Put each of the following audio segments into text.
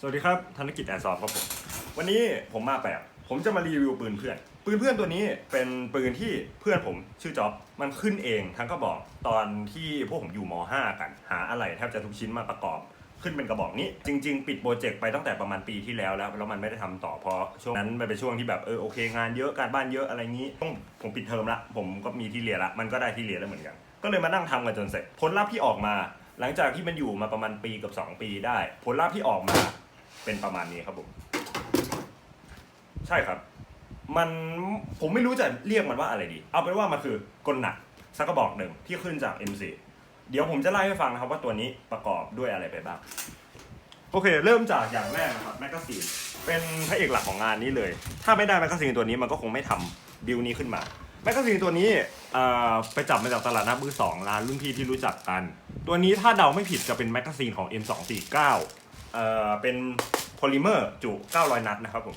สวัสดีครับธนกิจแอร์ซอฟครับผมวันนี้ผมมาแปลกผมจะมารีวิวปืนเพื่อน ปืนเพื่อนตัวนี้เป็นปืนที่เพื่อนผมชื่อจ๊อบมันขึ้นเองทั้งกระบอกตอนที่พวกผมอยู่ม .5 กัน หาอะไรแทบจะทุกชิ้นมาประกอบ ขึ้นเป็นกระบอกนี้ จริง ๆ ปิดโปรเจกต์ไปตั้งแต่ประมาณปีที่แล้วแล้วแล้วมันไม่ได้ทำต่อเพราะช่วงนั้นมันเป็นช่วงที่แบบเออโอเคงานเยอะการบ้านเยอะอะไรงี้ต้องผมปิดเทอมละผมก็มีที่เรียนละมันก็ได้ที่เรียนแล้วเหมือนกันก็เลยมานั่งทำกันจนเสร็จผลลัพธ์ที่ออกมา หลังจากที่มันอยู่มาประมาณปีกับ 2 ปีได้ ผลลัพธ์ที่ออกมา เป็นประมาณนี้ครับผมใช่ครับ มันผมไม่รู้จะเรียกมันว่าอะไรดี เอาเป็นว่ามันคือกลหนักสักกระบอกหนึ่งที่ขึ้นจาก M4 เดี๋ยวผมจะไล่ให้ฟังนะครับว่าตัวนี้ประกอบด้วยอะไรไปบ้าง โอเค เริ่มจากอย่างแรกนะครับแมกกาซีนเป็นพระเอกหลักของงานนี้เลย ถ้าไม่ได้แมกกาซีนตัวนี้มันก็คงไม่ทำบิลนี้ขึ้นมาแมกกาซีนตัวนี้ไปจับมาจากตลาดนัดมือสองร้านรุ่นพี่ที่รู้จักกัน ตัวนี้ถ้าเดาไม่ผิดจะเป็นแมกกาซีนของ M249 เอ่อเป็นโพลิเมอร์จุ 900 นัดนะครับผม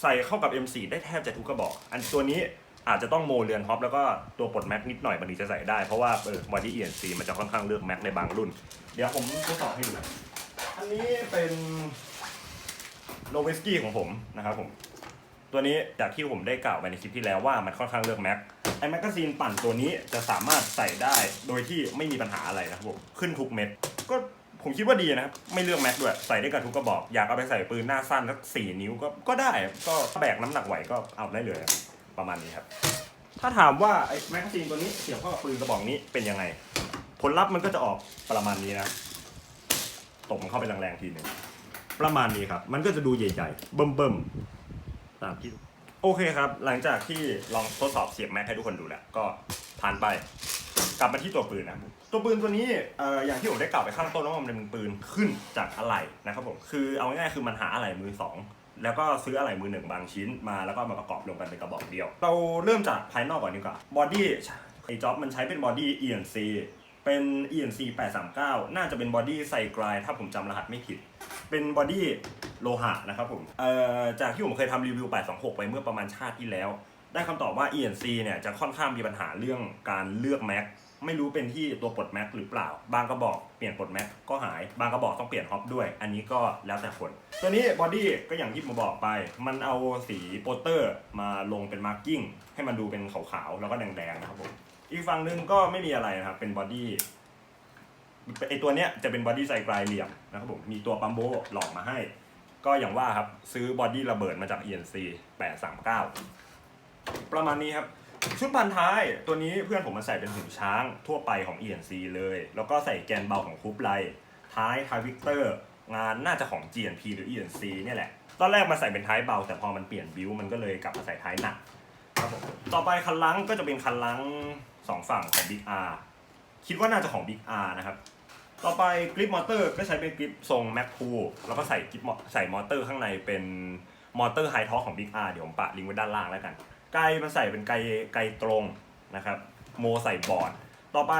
ใส่เข้ากับ M4 ได้แทบจะทุกกระบอก อันตัวนี้อาจจะต้องโมเรือนฮอปแล้วก็ตัวปลดแม็กนิดหน่อยมันถึงจะใส่ได้ เพราะว่าเออบอดี้ ENC มันจะค่อนข้างเลือกแม็กในบางรุ่น เดี๋ยวผมทดสอบให้ดูอันนี้เป็นโลเวสกี้ของผมนะครับผม ตัวนี้จากที่ผมได้กล่าวไปในคลิปที่แล้วว่ามันค่อนข้างเลือกแม็กไอแมกกาซีนปั่นตัวนี้จะสามารถใส่ได้โดยที่ไม่มีปัญหาอะไรนะครับผมขึ้นทุกเม็ดก็ ผมคิดว่าดีนะครับ ไม่เลือกแม็กด้วย ใส่ได้กับทุกกระบอก อยากเอาไปใส่ปืนหน้าสั้นสักสี่นิ้วก็ก็ได้ ก็แบกน้ำหนักไหวก็เอาได้เลยประมาณนี้ครับ ถ้าถามว่าไอ้แมกกาซีนตัวนี้เสียบเข้ากับปืนกระบอกนี้เป็นยังไง ผลลัพธ์มันก็จะออกประมาณนี้นะตบมันเข้าไปแรงๆทีหนึ่งประมาณนี้ครับ มันก็จะดูใหญ่ๆ เบิ่มๆตามที่โอเคครับ หลังจากที่ลองทดสอบเสียบแม็กให้ทุกคนดูแล้ว ก็ผ่านไป กลับมาที่ตัวปืนนะตัวปืนตัวนี้เอ่ออย่างที่ผมได้กล่าวไปข้างต้นว่ามันเป็นปืนขึ้นจากอะไหล่นะครับผมคือเอาง่ายๆคือมันหาอะไหล่มือสองแล้วก็ซื้ออะไหล่มือหนึ่งบางชิ้นมาแล้วก็มาประกอบรวมกันเป็นกระบอกเดียว เราเริ่มจากภายนอกก่อนดีกว่าบอดี้ไอจ็อบมันใช้เป็นบอดี้ ENC เป็น ENC 839 น่าจะเป็นบอดี้ไซกรายถ้าผมจำรหัสไม่ผิด เป็นบอดี้โลหะนะครับผมเอ่อจากที่ผมเคยทำรีวิว 826 ไปเมื่อประมาณชาติที่แล้ว ได้คำตอบว่า ENC เนี่ยจะค่อนข้างมีปัญหาเรื่องการเลือกแม็กไม่รู้เป็นที่ตัวปลดแม็กหรือเปล่า บางกระบอกเปลี่ยนปลดแม็กก็หาย บางกระบอกต้องเปลี่ยนฮอปด้วย อันนี้ก็แล้วแต่คน ตัวนี้บอดี้ก็อย่างที่ผมบอกไป มันเอาสีโปสเตอร์มาลงเป็นมาร์กิ้งให้มันดูเป็นขาวๆ แล้วก็แดงๆนะครับผม อีกฝั่งหนึ่งก็ไม่มีอะไรนะครับ เป็นบอดี้ไอตัวเนี้ยจะเป็นบอดี้ไซไกลเหลี่ยมนะครับผม มีตัวปัมโบหลอกมาให้ ก็อย่างว่าครับซื้อบอดี้ระเบิดมาจาก ENC 839 ประมาณนี้ครับ ชุดพันท้ายตัวนี้เพื่อนผมมาใส่เป็นหูช้างทั่วไปของ ENC เลย แล้วก็ใส่แกนเบาของคูปไลท้ายทายวิกเตอร์งานน่าจะของ GNP หรือ ENC เนี่ยแหละ ตอนแรกมาใส่เป็นท้ายเบา แต่พอมันเปลี่ยนบิวมันก็เลยกลับมาใส่ท้ายหนักครับผมต่อไปคันลังก็จะเป็นคันลังสองฝั่งของ Big R คิดว่าน่าจะของ Big R นะครับ ต่อไปกริปมอเตอร์ก็ใช้เป็นกริปทรงแม็กพูแล้วก็ใส่กริปใส่มอเตอร์ข้างในเป็นมอเตอร์ไฮท็อร์ของ Big R เดี๋ยวผมปะลิงก์ไว้ด้านล่างแล้วกัน ไกลมันใส่เป็นไกลไกลตรงนะครับ โมใส่บอร์ด ต่อไป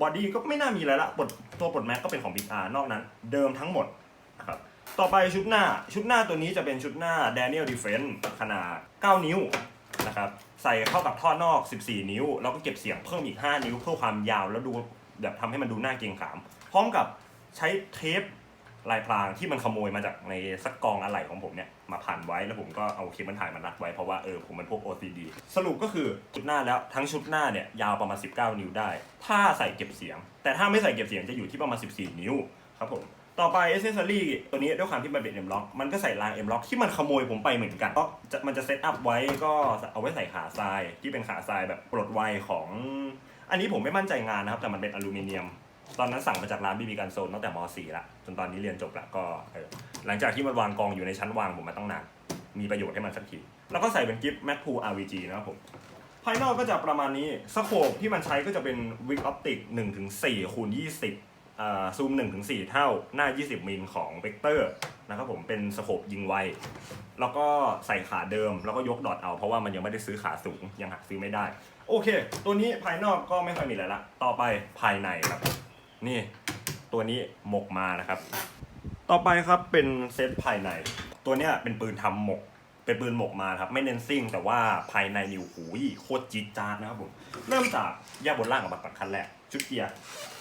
บอดี้ก็ไม่น่ามีอะไรละปดตัวปลดแม็กก็เป็นของ Big R นอกนั้น เดิมทั้งหมดนะครับต่อไปชุดหน้าชุดหน้าตัวนี้จะเป็นชุดหน้า Daniel Defense ขนาด 9 นิ้วนะครับใส่เข้ากับท่อนอก 14 นิ้ว แล้วก็เก็บเสียงเพิ่มอีก 5 นิ้วเพื่อความยาวแล้วดูแบบทำให้มันดูน่าเกรงขาม พร้อมกับใช้เทปลายพรางที่มันขโมยมาจากในสักกองอะไหล่ของผมเนี่ย มาพันไว้แล้วผมก็เอาเคเบิลถ่ายมารัดไว้เพราะว่าเออผมมันพวก OCD สรุปก็คือชุดหน้าแล้วทั้งชุดหน้าเนี่ยยาวประมาณ 19 นิ้วได้ ถ้าใส่เก็บเสียง แต่ถ้าไม่ใส่เก็บเสียงจะอยู่ที่ประมาณ 14 นิ้วครับผมต่อไป a อ c e s s o r y ตัวนี้ด้วยความที่มันเป็น M lock มันก็ใส่ราง M lock ที่มันขโมยผมไปเหมือนกันก็จะมันจะเซตอัพไว้ก็เอาไว้ใส่ขาทรายที่เป็นขาทรายแบบปลดไวของ อันนี้ผมไม่มั่นใจงานนะครับ แต่มันเป็นอลูมิเนียม ตอนนั้นสั่งมาจากร้านบีบีกันโซนตั้งแต่ม .4 ละจนตอนนี้เรียนจบละก็ หลังจากที่มันวางกองอยู่ในชั้นวางผมมาตั้งนาน มีประโยชน์ให้มันสักทีแล้วก็ใส่เป็นกิฟต์แม็กพู RVG นะครับผมภายนอกก็จะประมาณนี้สโคปที่มันใช้ก็จะเป็นวิกออปติก1-4คูณ20อ่าซูม1-4เท่าหน้า 20 มิลของเ e กเตอร์นะครับผมเป็นสโคปยิงไว แล้วก็ใส่ขาเดิมแล้วก็ยกดอทเอาเพราะว่ามันยังไม่ได้ซื้อขาสูงยังหาซื้อไม่ได้ โอเค ตัวนี้ภายนอกก็ไม่ค่อยมีอะไรละ ต่อไปภายในครับ นี่ตัวนี้หมกมานะครับ ต่อไปครับเป็นเซตภายใน ตัวเนี้ยเป็นปืนทำหมก เป็นปืนหมกมาครับ ไม่เน้นซิ่ง แต่ว่าภายในนิวหูยโคตรจี๊ดจ๊าดนะครับผม เริ่มจากแยกบนล่างกับบัตรคันแรก ชุดเกียร์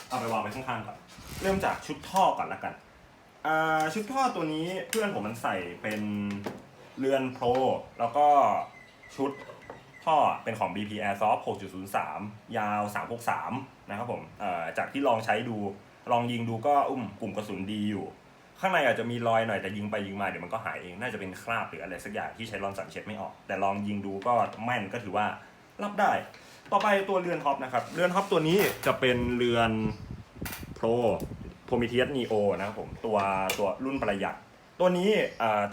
เอาไปวางไว้ข้างๆก่อน เริ่มจากชุดท่อก่อนละกันอ่าชุดท่อตัวนี้เพื่อนผมมันใส่เป็นเรือนโปรแล้วก็ชุดท่อเป็นของ BP Airsoft 6.03 ยาว 363 นะครับผมจากที่ลองใช้ดู ลองยิงดูก็อุ้มกลุ่มกระสุนดีอยู่ ข้างในอาจจะมีรอยหน่อยแต่ยิงไปยิงมาเดี๋ยวมันก็หายเองน่าจะเป็นคราบหรืออะไรสักอย่างที่ใช้รอนสันเช็ดไม่ออก แต่ลองยิงดูก็แม่นก็ถือว่ารับได้ ต่อไปตัวเรือนท็อปนะครับเรือนท็อปตัวนี้จะเป็นเรือน Pro Prometheus Neo นะครับผมตัวตัวรุ่นประหยัดตัวนี้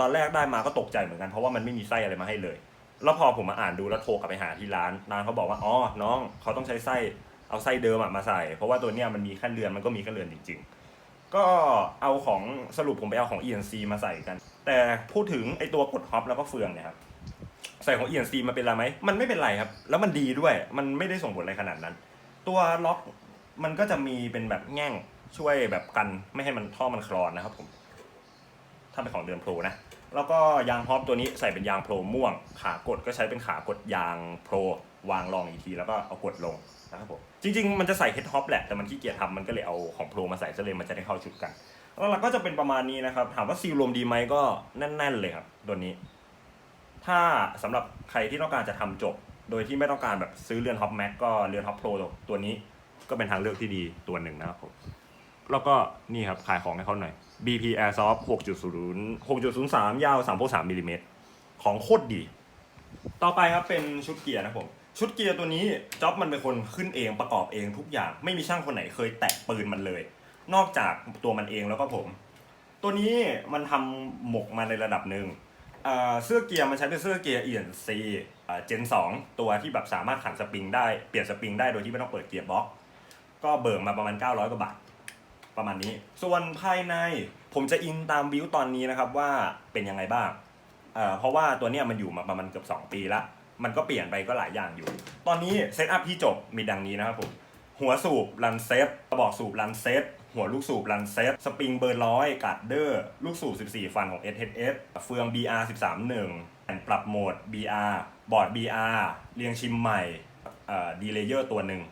ตอนแรกได้มาก็ตกใจเหมือนกันเพราะว่ามันไม่มีไส้อะไรมาให้เลย แล้วพอผมมาอ่านดูแล้วโทรกลับไปหาที่ร้านร้านเขาบอกว่าอ๋อน้องเขาต้องใช้ไส้เอาไส้เดิมมาใส่ เพราะว่าตัวเนี้ยมันมีแค่เรือนมันก็มีแค่เรือนจริง ๆ ก็เอาของสรุปผมไปเอาของ ENC มาใส่กัน แต่พูดถึงไอตัวกดฮอปแล้วก็เฟืองเนี่ยครับใส่ของ ENC มาเป็นไรไหมมันไม่เป็นไรครับ แล้วมันดีด้วยมันไม่ได้ส่งผลอะไรขนาดนั้น ตัวล็อกมันก็จะมีเป็นแบบแง่งช่วยแบบกันไม่ให้มันท่อมันคลอนนะครับผม ถ้าเป็นของเดือนโปรนะ แล้วก็ยางฮอปตัวนี้ใส่เป็นยางโปรม่วง ขากดก็ใช้เป็นขากดยางโปร วางรองอีกทีแล้วก็เอากดลงนะครับผมจริง ๆ มันจะใส่เฮดฮอปแหละแต่มันขี้เกียจทำมันก็เลยเอาของโปรมาใส่ซะเลยมันจะได้เข้าชุดกันแล้วเราก็จะเป็นประมาณนี้นะครับ ถามว่าซีลรวมดีไหมก็แน่น ๆ เลยครับตัวนี้ ถ้าสำหรับใครที่ต้องการจะทำจบ โดยที่ไม่ต้องการแบบซื้อเรือนฮอปแม็กก็เรือนฮอปโปรตัวนี้ก็เป็นทางเลือกที่ดีตัวหนึ่งนะครับผมแล้วก็นี่ครับ ขายของให้เขาหน่อย BP Airsoft 6.0 6.03 ยาว3.3มิลลิเมตรของโคตรดี ต่อไปครับเป็นชุดเกียร์นะครับผม ชุดเกียร์ตัวนี้จ็อบมันเป็นคนขึ้นเองประกอบเองทุกอย่างไม่มีช่างคนไหนเคยแตะปืนมันเลย นอกจากตัวมันเองแล้วก็ผม ตัวนี้มันทำหมกมาในระดับหนึ่งเสื้อเกียร์มันใช้เป็นเสื้อเกียร์ ENC เจน2ตัวที่แบบสามารถขันสปริงได้เปลี่ยนสปริงได้โดยที่ไม่ต้องเปิดเกียร์บล็อก ก็เบิกมาประมาณ 900กว่าบาทประมาณนี้ ส่วนภายในผมจะอิงตามบิวตอนนี้นะครับว่าเป็นยังไงบ้างเอ่อเพราะว่าตัวเนี้ยมันอยู่มาประมาณเกือบ2 ปีละ มันก็เปลี่ยนไปก็หลายอย่างอยู่ ตอนนี้เซตอัพที่จบมีดังนี้นะครับผมหัวสูบรันเซตกระบอกสูบรันเซตหัวลูกสูบรันเซตสปริงเบอร์ร้อยกัดเดอร์ลูกสูบ 14 ฟันของ SHS เฟือง BR 13.1แผ่นปรับโหมด BR บอร์ด BR เรียงชิมใหม่ดีเลเยอร์ตัวหนึ่ง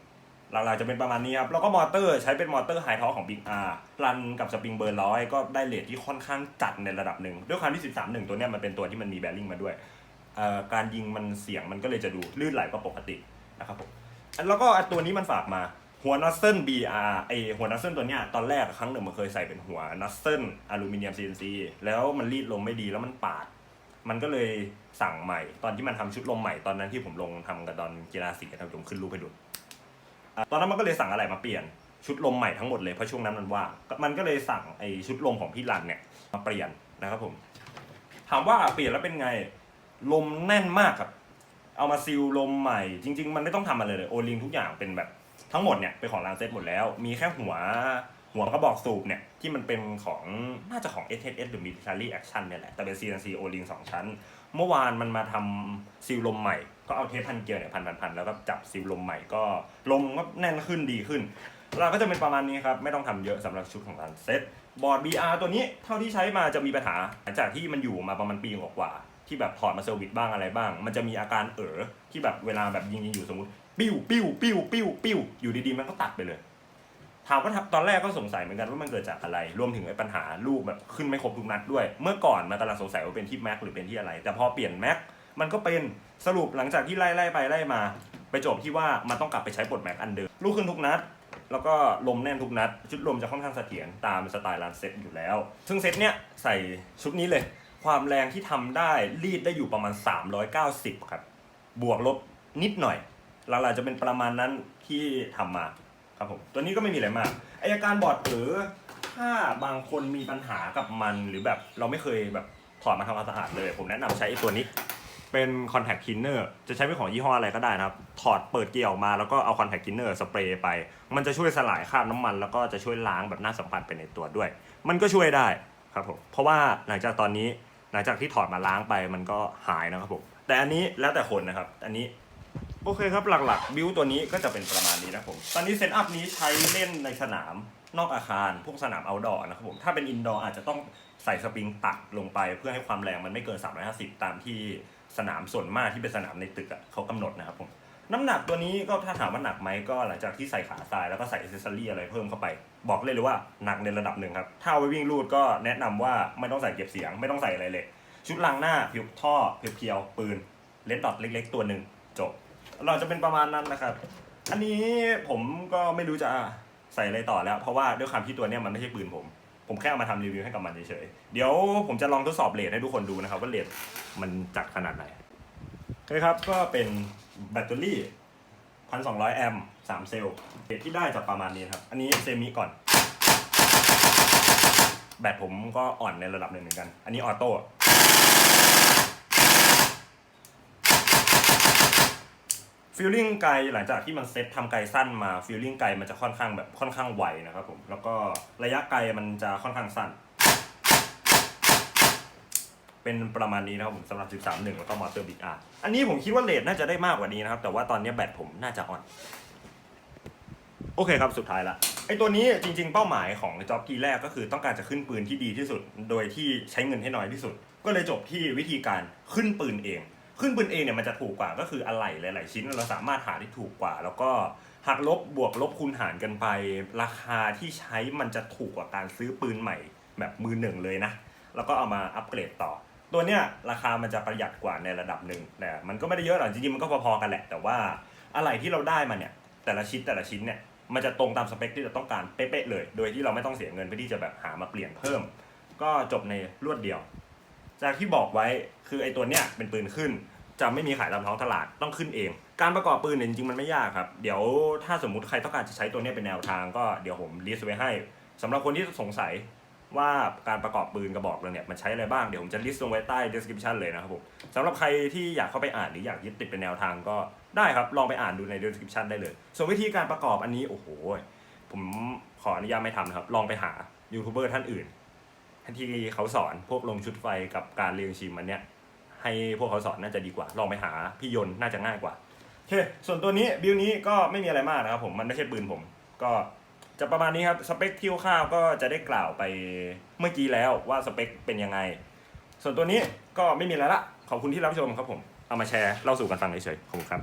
หลักๆจะเป็นประมาณนี้ครับ แล้วก็มอเตอร์ใช้เป็นมอเตอร์ไฮทอของ Big R รันกับสปริงเบอร์ร้อยก็ได้เลทที่ค่อนข้างจัดในระดับหนึ่งด้วยความที่ 13.1 ตัวเนี้ยมันเป็นตัวที่มันมีแบริ่งมาด้วย การยิงมันเสียงมันก็เลยจะดูลื่นไหลกว่าปกตินะครับผมแล้วก็ตัวนี้มันฝากมาหัวนัสเซิล BR ไอหัวนัสเซิลตัวเนี้ยตอนแรกครั้งหนึ่งมันเคยใส่เป็นหัวนัสเซิลอลูมิเนียม CNC แล้วมันรีดลมไม่ดีแล้วมันปาด มันก็เลยสั่งใหม่ ตอนที่มันทำชุดลมใหม่ตอนนั้นที่ผมลงทำกับดอนกีฬาสีนะครับผมขึ้นรูปให้ดูตอนนั้นมันก็เลยสั่งอะไรมาเปลี่ยนชุดลมใหม่ทั้งหมดเลยเพราะช่วงนั้นมันว่างมันก็เลยสั่งไอชุดลมของพี่รันเนี่ยมาเปลี่ยนนะครับผมถามว่าเปลี่ยนแล้วเป็นไง ลมแน่นมากครับ เอามาซิลลมใหม่ จริง ๆ มันไม่ต้องทำอะไรเลยโอลิงทุกอย่างเป็นแบบทั้งหมดเนี่ยเป็นของลานเซตหมดแล้ว มีแค่หัวหัวกระบอกสูบเนี่ย ที่มันเป็นของน่าจะของ s s หรือ Military Action เนี่ยแหละ แต่เป็น CNC โอลิงสองชั้น เมื่อวานมันมาทำซิลลมใหม่ ก็เอาเทปพันเกลียร์เนี่ยพันพันพันแล้วก็จับซิลลมใหม่ก็ลมก็แน่นขึ้นดีขึ้น เราก็จะเป็นประมาณนี้ครับ ไม่ต้องทำเยอะสำหรับชุดของร้านเซ็ตบอร์ด BR ตัวนี้เท่าที่ใช้มาจะมีปัญหาหลังจากที่มันอยู่มาประมาณปีกว่า ที่แบบถอดมาเซอร์วิสบ้างอะไรบ้าง มันจะมีอาการเอ๋อที่แบบเวลาแบบยิงยิงอยู่สมมติปิ้วปิ้วปิ้วปิ้วปิ้วอยู่ดีๆมันก็ตัดไปเลยถามว่าตอนแรกก็สงสัยเหมือนกันว่ามันเกิดจากอะไร รวมถึงไอ้ปัญหาลูกแบบขึ้นไม่ครบทุกนัดด้วย เมื่อก่อนมันกำลังสงสัยว่าเป็นที่แม็กหรือเป็นที่อะไร แต่พอเปลี่ยนแม็กมันก็เป็นสรุปหลังจากที่ไล่ไล่ไปไล่มา ไปจบที่ว่ามันต้องกลับไปใช้บทแม็กอันเดิมลูกขึ้นทุกนัด แล้วก็ลมแน่นทุกนัด ชุดลมจะค่อนข้างเสถียรตามสไตล์ลานเซ็ตอยู่แล้ว ซึ่งเซ็ตเนี้ยใส่ชุดนี้เลย ความแรงที่ทำได้รีดได้อยู่ประมาณ 390 ครับ บวกลบนิดหน่อยหลักๆจะเป็นประมาณนั้นที่ทำมาครับผมตัวนี้ก็ไม่มีอะไรมากอายการบอร์ดหรือถ้าบางคนมีปัญหากับมันหรือแบบเราไม่เคยแบบถอดมาทำความสะอาดเลย ผมแนะนำใช้ตัวนี้เป็น contact cleaner จะใช้เป็นของยี่ห้ออะไรก็ได้นะครับ ถอดเปิดเกียร์ออกมาแล้วก็เอา contact cleaner สเปรย์ไป มันจะช่วยสลายคราบน้ำมัน แล้วก็จะช่วยล้างแบบหน้าสัมผัสไปในตัวด้วย มันก็ช่วยได้ครับผมเพราะว่าหลังจากตอนนี้ หลังจากที่ถอดมาล้างไปมันก็หายนะครับผมแต่อันนี้แล้วแต่คนนะครับ อันนี้โอเคครับหลักๆบิวตัวนี้ก็จะเป็นประมาณนี้นะครับผม ตอนนี้เซตอัพนี้ใช้เล่นในสนามนอกอาคารพวกสนามเอาดอร์นะครับผม ถ้าเป็นอินดอร์อาจจะต้องใส่สปริงตัดลงไปเพื่อให้ความแรงมันไม่เกิน 350 ตามที่สนามส่วนมากที่เป็นสนามในตึกอะเขากำหนดนะครับผม น้ำหนักตัวนี้ก็ถ้าถามว่าหนักไหมก็หลังจากที่ใส่ขาทรายแล้วก็ใส่อิเซอรี่อะไรเพิ่มเข้าไป บอกเลยเลยว่าหนักในระดับหนึ่งครับ ถ้าเอาไว้วิ่งลูดก็แนะนำว่าไม่ต้องใส่เก็บเสียง ไม่ต้องใส่อะไรเลย ชุดล้างหน้าผิวท่อเพียวๆปืนเลนดดอทเล็ก ๆ ตัวหนึ่งจบ เราจะเป็นประมาณนั้นนะครับ อันนี้ผมก็ไม่รู้จะใส่อะไรต่อแล้ว เพราะว่าด้วยความที่ตัวเนี้ยมันไม่ใช่ปืนผม ผมแค่เอามาทำรีวิวให้กับมันเฉยๆเดี๋ยวผมจะลองทดสอบเลทให้ทุกคนดูนะครับว่าเลทมันจัดขนาดไหนโอเคครับก็เป็น แบตเตอรี่พันสองร้อยแอมป์สามเซลล์เลทที่ได้จะประมาณนี้ครับ อันนี้เซมิก่อน แบตผมก็อ่อนในระดับหนึ่งเหมือนกัน อันนี้ออโต้ฟิลลิ่งไกลหลังจากที่มันเซ็ตทำไกลสั้นมาฟิลลิ่งไกลมันจะค่อนข้างแบบค่อนข้างไวนะครับผมแล้วก็ระยะไกลมันจะค่อนข้างสั้น เป็นประมาณนี้นะครับผมสำหรับ 13.1 แล้วก็มอเตอร์บิ๊กอาร์อันนี้ผมคิดว่าเลทน่าจะได้มากกว่านี้นะครับ แต่ว่าตอนนี้แบตผมน่าจะอ่อน โอเคครับสุดท้ายละไอตัวนี้จริงๆ เป้าหมายของจ็อบทีแรกก็คือต้องการจะขึ้นปืนที่ดีที่สุด โดยที่ใช้เงินให้น้อยที่สุด ก็เลยจบที่วิธีการขึ้นปืนเอง ขึ้นปืนเองเนี่ยมันจะถูกกว่าก็คืออะไหล่หลาย ๆ ชิ้นเราสามารถหาได้ถูกกว่า แล้วก็หักลบบวกลบคูณหารกันไป ราคาที่ใช้มันจะถูกกว่าการซื้อปืนใหม่ แบบมือหนึ่งเลยนะ แล้วก็เอามาอัปเกรดต่อ ตัวเนี้ยราคามันจะประหยัดกว่าในระดับหนึ่งแต่มันก็ไม่ได้เยอะหรอกจริงๆมันก็พอๆกันแหละ แต่ว่าอะไรที่เราได้มาเนี่ยแต่ละชิ้นแต่ละชิ้นเนี่ยมันจะตรงตามสเปคที่เราต้องการเป๊ะๆเลย โดยที่เราไม่ต้องเสียเงินเพื่อที่จะแบบหามาเปลี่ยนเพิ่ม ก็จบในรวดเดียว จากที่บอกไว้คือไอ้ตัวเนี้ยเป็นปืนขึ้นจะไม่มีขายตามท้องตลาดต้องขึ้นเอง การประกอบปืนเนี่ยจริงๆมันไม่ยากครับ เดี๋ยวถ้าสมมุติใครต้องการจะใช้ตัวเนี้ยเป็นแนวทางก็เดี๋ยวผมลิสต์ไว้ให้สำหรับคนที่สงสัย ว่าการประกอบปืนกระบอกเราเนี่ยมันใช้อะไรบ้างเดี๋ยวผมจะลิสต์ลงไว้ใต้ description เลยนะครับผมสำหรับใครที่อยากเข้าไปอ่านหรืออยากยึดติดเป็นแนวทางก็ได้ครับ ลองไปอ่านดูใน description ได้เลย ส่วนวิธีการประกอบอันนี้โอ้โหผมขออนุญาตไม่ทำนะครับ ลองไปหายูทูบเบอร์ท่านอื่นที่เขาสอนพวกลงชุดไฟกับการเรียงชิมมันเนี้ยให้พวกเขาสอนน่าจะดีกว่า ลองไปหาพี่ยนต์น่าจะง่ายกว่าโอเคส่วนตัวนี้บิลนี้ก็ไม่มีอะไรมากนะครับผมมันไม่ใช่ปืนผมก็ จะประมาณนี้ครับสเปคที่ข้าวก็จะได้กล่าวไปเมื่อกี้แล้วว่าสเปคเป็นยังไง ส่วนตัวนี้ก็ไม่มีอะไรละขอบคุณที่รับชมครับผม เอามาแชร์เล่าสู่กันฟังเฉยๆขอบคุณครับ